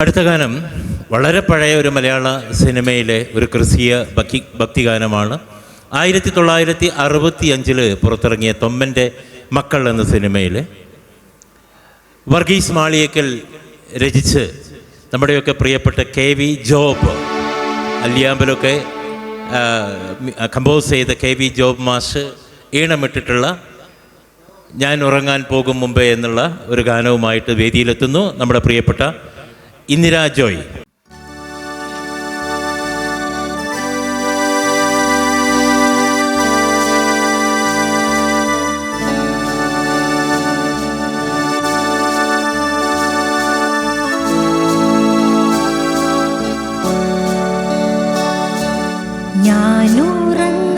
അടുത്ത ഗാനം വളരെ പഴയ ഒരു മലയാള സിനിമയിലെ ഒരു ക്രിസ്തീയ ഭക്തി ഭക്തിഗാനമാണ്. ആയിരത്തി തൊള്ളായിരത്തി അറുപത്തി അഞ്ചിൽ പുറത്തിറങ്ങിയ തൊമ്മന്റെ മക്കൾ എന്ന സിനിമയിൽ വർഗീസ് മാളിയേക്കൽ രചിച്ച് നമ്മുടെയൊക്കെ പ്രിയപ്പെട്ട കെ വി ജോബ് അല്ലിയാമ്പലൊക്കെ കമ്പോസ് ചെയ്ത കെ വി ജോബ് മാഷ് ഈണമിട്ടിട്ടുള്ള ഞാൻ ഉറങ്ങാൻ പോകും മുമ്പേ എന്നുള്ള ഒരു ഗാനവുമായിട്ട് വേദിയിലെത്തുന്നു നമ്മുടെ പ്രിയപ്പെട്ട ഇന്ദിരാ ജോയ്. ഞാനുറങ്ങാൻ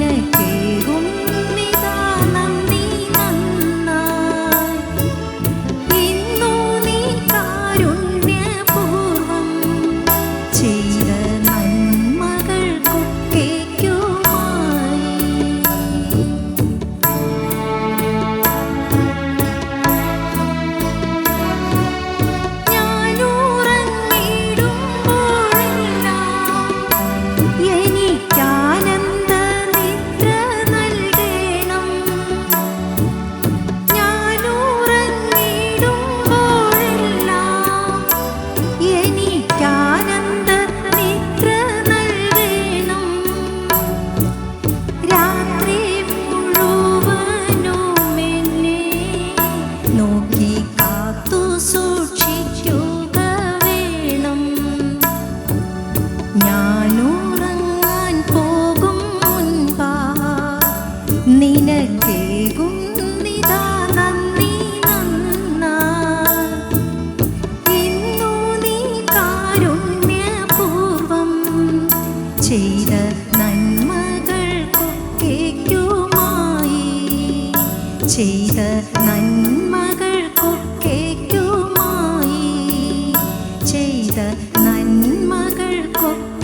ചെയ്ത നന്മകൾക്കൊക്കേക്കുമായി ചെയ്ത നന്മകൾക്കൊക്കെ